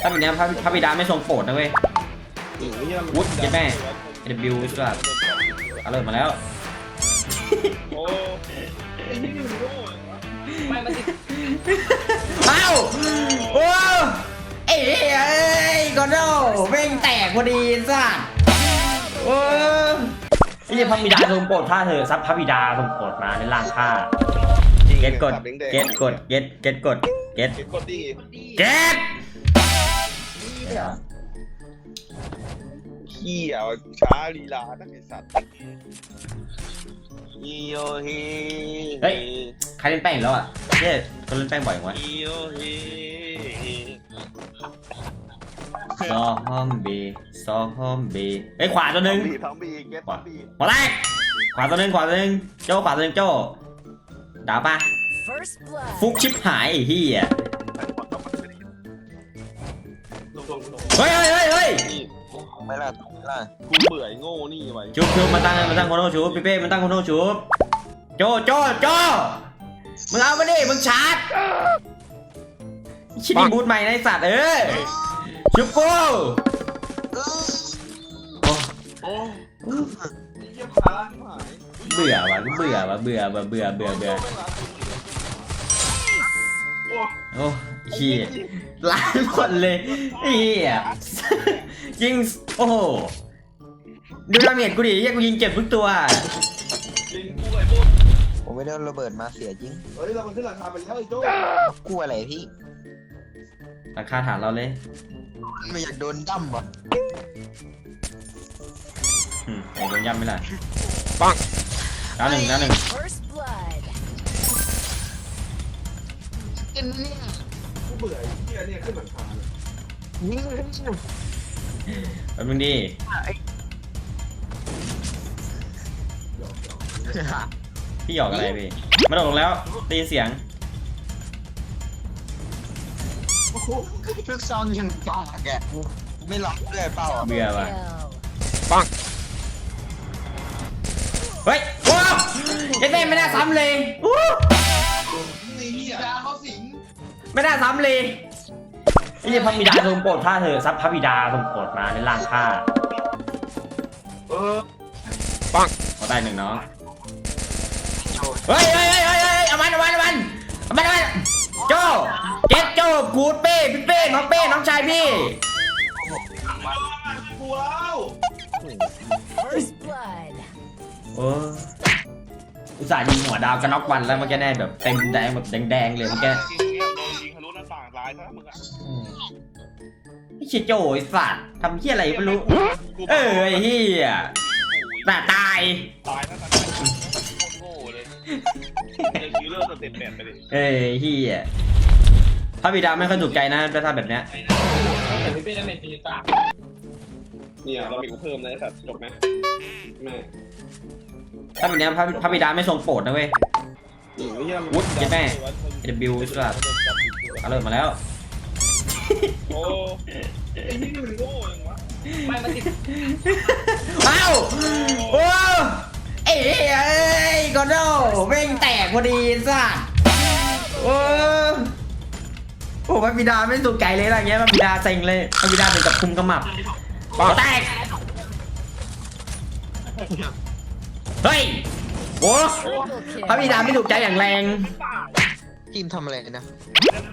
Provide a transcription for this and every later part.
ถ้าแบบเนี้ยพระพระบิดาไม่ทรงโปรดนะเว้ย วุฒิเจ็ดแม่ AW สุดยอดเอาเลยมาแล้ว โอ้ไอ้นี่มันโง่เหรอวะไม่มันติดเอ้าโอ้เอ้ยเอ้ยกอนโดแม่งแตกพอดีสัสโอ้ไอ้เหี้ยพระบิดาทรงโปรดข้าเธอะซับพระบิดาทรงโปรดมาในร่างข้าจริงเก็ตกดสับแงๆเก็ตกดเก็ตเก็ตกดเก็ตเก็ตกดดิเก็ต ขี้อะช้าลีลาตั้งไอ้สัตว์อีโอเฮเฮ้ย ใครเล่นแป้งอีกแล้วอะเย้ก็เล่นแป้งบ่อยกว่าอีโอเฮซอฮอมบีซอฮอมบีเฮ้ยขวาตัวหนึ่งบีทอมบีเก็ตทอมบีหัวแรกขวาตัวหนึ่งขวาตัวหนึ่งโจ้ขวาตัวหนึ่งโจ้ด่าปะ First blood. ฟุกชิปหายไอ้เฮีย เฮ้ยเฮ้ยเฮ้ยเฮ้ยนี่ไม่ล่ะไม่ล่ะกูเบื่อไอ้โง่นี่ไว้ชุบชุบมาตั้งมาตั้งโคโนชุบพี่เป้มันตั้งโคโนชุบโจโจโจมึงเอามาดิมึงชาร์จชิดนี่บูทใหม่ในะไอ้สัตว์เอ้ยชุบกูโอ้โอ้เยี่ยมขาที่หายเบื่อว่ะกูเบื่อว่ะเบื่อเบื่อเบื่อเบื่อเบื่อโอ้ โอ้เฮียล้านคนเลยไอ้เฮียยิงโอ้โหดูดาเมจกูดิเฮียกูยิงเจ็บทุกตัวจริงกูไอ้โบ้ผมไม่ได้เอาระเบิดมาเสียจริงเฮ้ยเรามันขึ้นหลังคาไปแล้วไอ้โจ้กลัวอะไรพี่ ราคาฐานเราเลยไม่อยากโดนดั้มวะอืมไอ้โดนย่ำไหมล่ะปังดาวหนึ่งดาวหนึ่ง First กินนะเนี่ยกูเบื่อไอ้เหี้ยเนี่ยขึ้นหลังคาเลยยิงแป๊บนึงดิพี่หยอกอะไรพี่ไม่ต้องลงแล้วได้ยินเสียงโอ้โหลูกซองยังกากแกไม่ล็อกเลยเปล่าเบื่อว่ะ Kill. เฮ้ยว้าวยันเต้ไม่น่าซ้ำเลยอู้นี่เหี้ยดาเขาสิ ไม่น่าซ้ำเลยไอ้เหี้ยพระบิดาทรงโปรดข้าเธอะซับพระบิดาทรงโปรดมาในร่างข้าเออขอได้หนึ่งน้องเฮ้ยเฮ้ยเฮ้ยเฮ้ยเฮ้ยเอามันเอามันเอามันเอามันเอามันโจเจ็ดโจกูดเป้พี่เป้น้องเป้น้องชายพี่ กูแล้ว First blood. โอ้อุตส่าห์ยิงหัวดาวกันน็อกวันแล้วเมื่อกี้แน่แบบเต็มแดงแบบแดงๆเลยเมื่อกี้าต่างตายซะมึงอะไอ้เชี่ยโจไอ้สัตว์ทำเชี่ยอะไรไม่รู้เออไอ้เหี้ยน่าตาย ตายนะตายโคตรโง่เลยเจอคิวเลอร์สเต็ปแปดไปเลยเอ้ยเหี้ยพระบิดาไม่ค่อยถูกใจนะถ้าทำแบบเนี้ย แต่พี่เป้ได้เมจตีตาเนี่ยเรามีกูเพิ่มนะไอ้สัตว์จบไหมแม่ถ้าแบบเนี้ยพระพระบิดาไม่ทรงโปรดนะเว้ยวุฒิเจ็ดแม่ AW สุดยอด เอาเลยมาแล้ว โอ้ไอ้นี่มันโง่ยังวะไม่มันติดเอ้าโอ้เอ้ยเอ้ยกอนโดแม่งแตกพอดีสัสโอ้โอ้พระบิดาไม่ถูกใจเลยอะไรเงี้ยพระบิดาเซ็งเลยพระบิดาเป็นกับคุมกระหมับปอแตก เฮ้ยโอ้ Triple พระ kill. บิดาไม่ถูกใจอย่างแรง ทีมทำอะไรนะ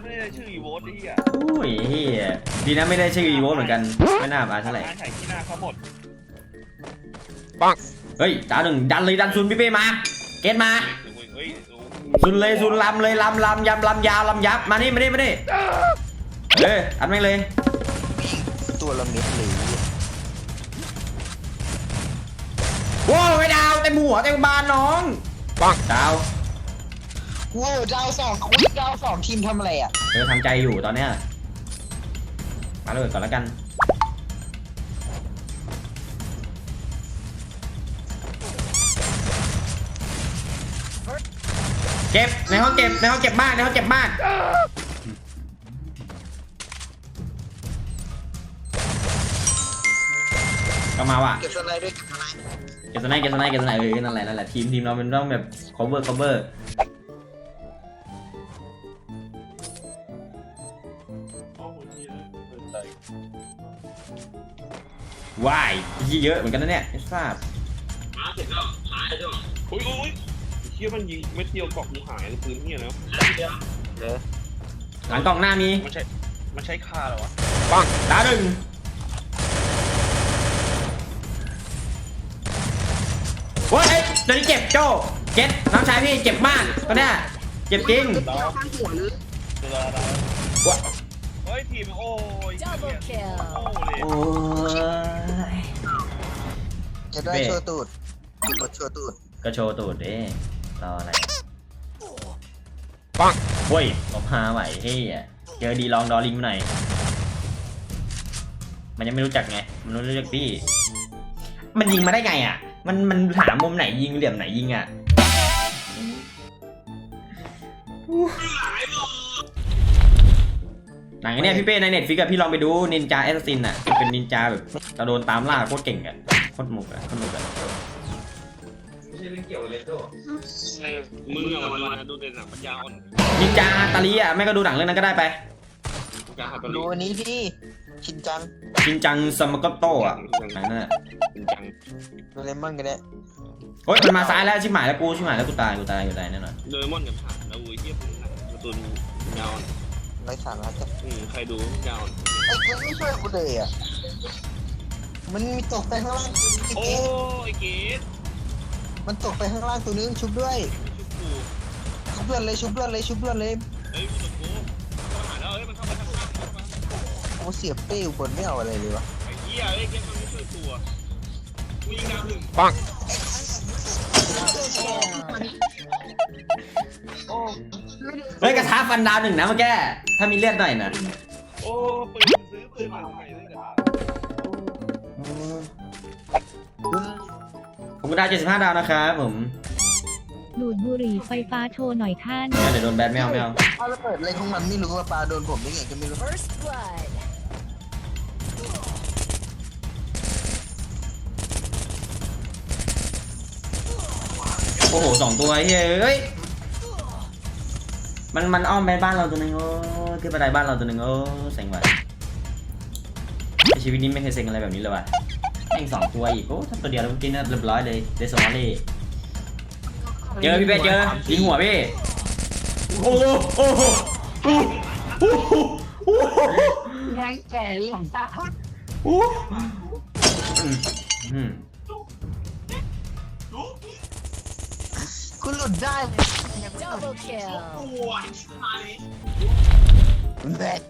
ไม่ได้ชื่ออีโวตไอ้เหี้ยโอ้ยเฮียดีนะไม่ได้ชื่ออีโวเหมือนกัน ไม่น่ามาเท่าไหร่งานไถ่ที่หน้าเขาหมดเฮ้ยดาวหนึ่งดันเลยดันซุนพี่เป้มา เกตมา เฮ้ยซุนเลยซุนลำเลยลำลำยำลำยาวลำยับ มานี่มานี่มานี่เอออัดแม่งเลย ตัวละเม็ดเลยว้าวไม่ดาวเต็มหัวเต็มบานน้อง ปังดาว ว้าวดาวสองคุยดาวสองทีมทำอะไรอะเธอทำใจอยู่ตอนเนี้ยมาเลยก่อนแล้วกัน เก็บในห้องเก็บในห้องเก็บมากในห้องเก็บมากก็มาว่ะ เก็บสไลด์ด้วยกันอะไรเก็บสไนด์เก็บสไนด์เก็บสไนด์เออนั่นแหละนั่นแหละทีมทีมเรามันต้องแบบ cover cover ว้ายยี่เยอะเหมือนกันนะเนี่ยไอ้ทราบมาเสร็จแล้วหายแล้วโอ้ยโอ้ยเชี่ยมันยิงเม็ดเดียวเกาะกูหายเลยปืนเนี่ยแล้วหลังกล่องหน้ามีมันใช้มันใช้คาเหรอวะปังดาวหนึ่งโอ้ยเอ้ยตัวนี้เจ็บโจ้เจ็ดน้องชายพี่เจ็บมากตัวเนี้ยเจ็บจริงดาวเวลาดาวว้าเฮ้ยทีมโอ้ย Double โอ้ kill. เลยโอ้ย จะได้โชว์ตูดกดโชว์ตูดก็โชว์ตูดดิรออะไรปังเว้ยลบหาไหวเฮ้ยเจอดีลองดอลิงมาหน่อยมันยังไม่รู้จักไง มันไม่รู้จักพี่ มันยิงมาได้ไงอะ มันมันหามุมไหนยิงเหลี่ยมไหนยิงอะ หนังอันเนี้ยพี่เป้ในเน็ตฟิกอะพี่ลองไปดูนินจาแอสซินอะมันเป็นนินจาแบบกระโดนตามล่าโคตรเก่งอะโคตรหมุกอะโคตรหนุกอะไม่ใช่เรื่องเกี่ยวเลยโจ้มึงเอามาดูในหนังปัญญาอ่อนนินจาตาลีอะไม่ก็ดูหนังเรื่องนั้นก็ได้ไปปัญญาหัตถดูลีอันนี้ดิชินจังจินจังสมกโตอะหนังนั่นอะจริงจังโดเรมอนกันแน่โอ๊ยมันมาซ้ายแล้วชิบหายแล้วกูชิบหายแล้วกูตายกูตายกูตายแน่นอนโดเรมอนกับผ่านแล้วอุ้ยเทียบหนังการ์ตูนยาวอ่อน ไร้สาระจังอืมใครดูยาวอ่อนไอ้คนไม่ช่วยกูเลยอะ มันมีตกไปข้างล่างตัวนึงโอ้ไอ้เก๋ยเกดมันตกไปข้างล่างตัวนึงชุบด้วย ชุบกูชุบเลือดเลยชุบเลือดเลยชุบเลือดเลยเฮ้ยมึงกับกูเข้าหาแล้วเฮ้ยมันเข้ามาทางข้างเข้ามาโอ้เสียเป้อยู่บนไม่เอาอะไรเลยวะไอ้เหี้ยเอ้ยเกมมันไม่ช่วยตัวกูยิงดาวหนึ่งปัง ฮ้ยกระทะฟันดาวหนึ่งนะเมื่อกี้ถ้ามีเลือดหน่อยนะโอ้ปืนซื้อปืนมาใหม่เลยกันผมก็ได้75 ดาวนะครับผมดูดบุหรี่ไฟฟ้าโชว์หน่อยท่าน เดี๋ยวโดนแบนไม่เอาไม่เอาเอาระเบิดอะไรของมันไม่รู้ว่าปลาโดนผมได้ไงก็ไม่รู้ First blood. โอ้โหสองตัวเฮ้ยเฮ้ย มันมันอ้อมไปบ้านเราตัวหนึงโอ้ขึ้นบันไดบ้านเราตัวหนึงโอ้เซ็งว่ะในชีวิตนี้ไม่เคยเซ็งอะไรแบบนี้เลยว่ะแม่งสองตัวอีกโอ้ถ้าตัวเดียวแล้วเมื่อกี้น่าเรียบร้อยเลยเดซมอลลี่เจอพี่เป้เจอยิงหัวพี่โอ้โหโอ้โหโอ้โหโอ้โหโอ้โหยังแก่หลังตาโอ้โหอืมอืมคุณหลุดได้ Double kill. แบก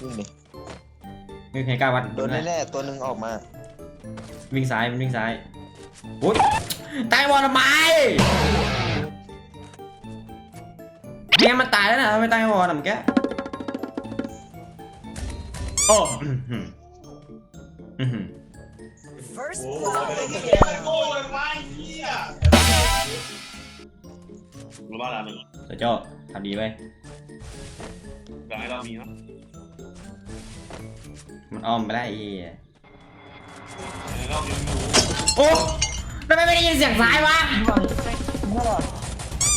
วิ่งดิไม่มีใครกล้าวัดโดนแน่ๆตัวหนึ่งออกมาวิ่งซ้ายมันวิ่งซ้ายโอ้ยตายบอลทำไมเนี่ยมันตายแล้วนะทำไมตายบอลน่ะเมื่อกี้โอ้อื้อหืออื้อหือ First blood. รู้บ้านเราหนึ่งเสือโจ้ทำดีไว้ยอยากให้เรามีเนาะมันอ้อมไปได้ไอ้เหี้ยเรายังอยู่โอ้ทำไมไม่ได้ยินเสียงซ้ายวะ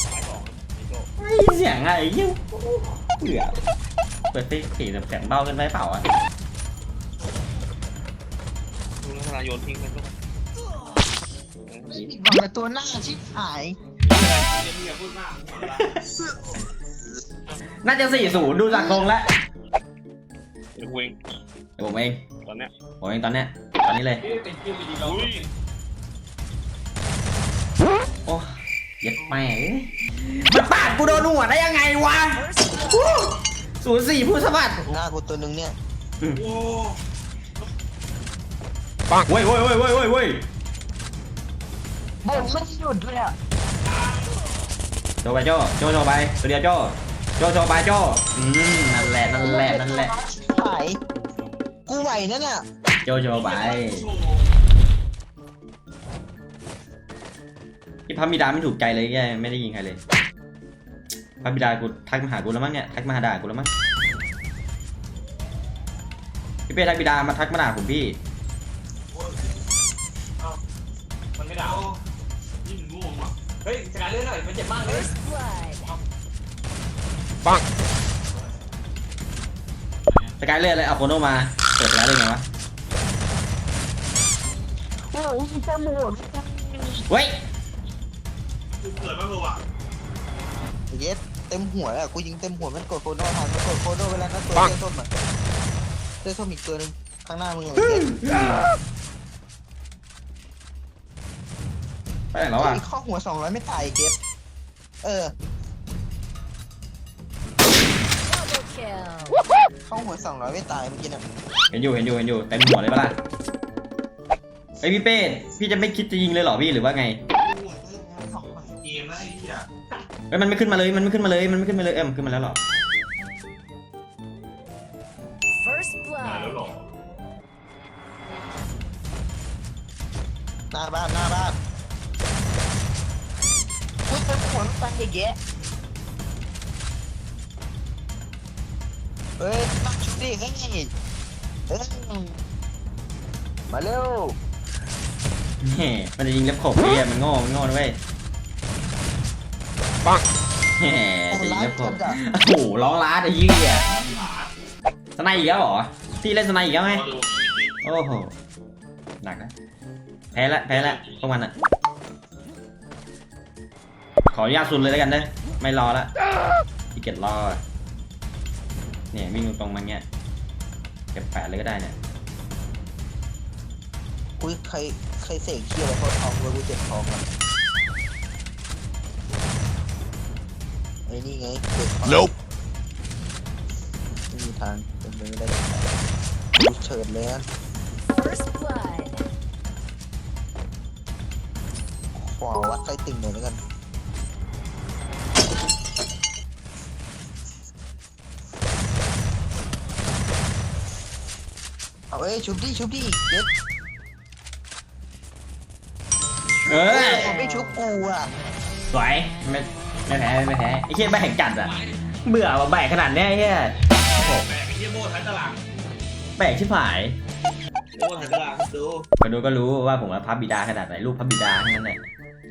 สายสองไอ้โจ้ไม่ได้ยินเสียงอะไรยิ่งเบื่อเปิดติ๊กสีแบบเสียงเบาเกินไปเปล่าอะ ดูลักษณะโยนทิ้งไปก็บังแต่ตัวหน้าชิบหายน่าจะสี่ศูนย์ดูจากทรงแล้วเดี๋ยวกูเองเดี๋ยวผมเองตอนเนี้ยผมเองตอนเนี้ยตอนนี้เลยอุ้ยโอ้เย็ดแม่งมันปาดกูโดนหัวได้ยังไงวะศูนย์สี่ผู้สะบัดหน้ากูตัวหนึ่งเนี่ยโอ้ ปังเว้ยเว้ยเว้ยเว้ยเว้ยเว้ยบ่นไม่หยุดเลยอะโจไปโจโจโจไปตัวเดียวโจโจโจไปโจอืมนั่นแหละนั่นแหละนั่นแหละชิบหายกูไหวนั่นน่ะโจโจไปที่พระบิดาไม่ถูกใจเลยแกไม่ได้ยิงใครเลยพระบิดากูทักมาหากูแล้วมั้งเนี่ยทักมาหาด่ากูแล้วมั้งพี่เป้ทักบิดามาทักมาด่าผมพี่ มันไม่ดาวยิ่งง่วงว่ะเฮ้ยจัดการเรื่องหน่อยมันเจ็บมากเลย First blood. ปังสกายเลือดเลยเอาโคโนมาเปิดแล้วเลยไงวะโอ้ยจมูกเว้ยเกิดมาเมื่อวานเย็ดเต็มหัวแล้วกูยิงเต็มหัวมันกดโคโน่ทันมันกดโคโน่เวลานั้นตัวเสื้อส้มอะเสื้อส้มอีกตัวหนึงข้างหน้ามึงเลยเย็ด ไปไหนแล้วอะข้อหัวสองร้อยไม่ตายเก็บเออ Double kill. ข้อหัวสองร้อยไม่ตายเมื่อกี้น่ะเห็นอยู่เห็นอยู่เห็นอยู่เต็มหัวเลยปะล่ะไอยพี่เป้พี่จะไม่คิดจะยิงเลยเหรอพี่หรือว่าไงเกมนะไอ้เหี้ยเอ้ยมันไม่ขึ้นมาเลยมันไม่ขึ้นมาเลยมันไม่ขึ้นมาเลยเอ้ยมันขึ้นมาแล้วเหรอ First มาแล้ว blood. หรอหน้าบ้านหน้าบ้านอุ้ย เต็มหัวมันตายเยอะเฮ้ยตั้งชุดดิเฮ้ยเฮ้ยมาเร็วแหมมันจะยิงเล็บขบพี่มันโง่มันโง่นะเว้ยปังแหมจะยิงเล็บขบโอ้โหร้องล้าไอ้ยี่อะสไนด์อีกแล้วเหรอพี่เล่นสไนด์อีกแล้วไงมาดูโอ้โหหนักนะแพ้ละแพ้ละพวกมันอะ ขออนุญาตสุดเลยแล้วกันเด้อไม่รอละพี่เกียจรออะเนี่ยวิ่งตรงๆมาเงี้ยเก็บแปดเลยก็ได้เนี่ยอุ้ยใครใครเสกเคี้ยวแล้วพอท้องเลยกูเจ็บท้องอะไอ้นี่ไงเจ็บท้อง Nope. ไม่มีทางเป็นไปไม่ได้ดูเฉิดเลยนะ First blood. ขอวัดไส้ติ่งหน่อยแล้วกัน เอาเอ้ยชุบดิชุบดิเย็ดเอ้ยเขาไม่ชุบกูอะสวยไม่ไม่แพ้ไม่แพ้ไอ้เหี้ยแบกจัดอะเบื่อว่ะแบกขนาดเนี้ยไอ้เหี้ยแบกไอ้เหี้ยโม่ท้ายตารางแบกชิบหายโม่ท้ายตารางดูมาดูก็รู้ว่าผมว่าพับบิดาขนาดไหนลูกพับบิดาทั้งนั้นแหละ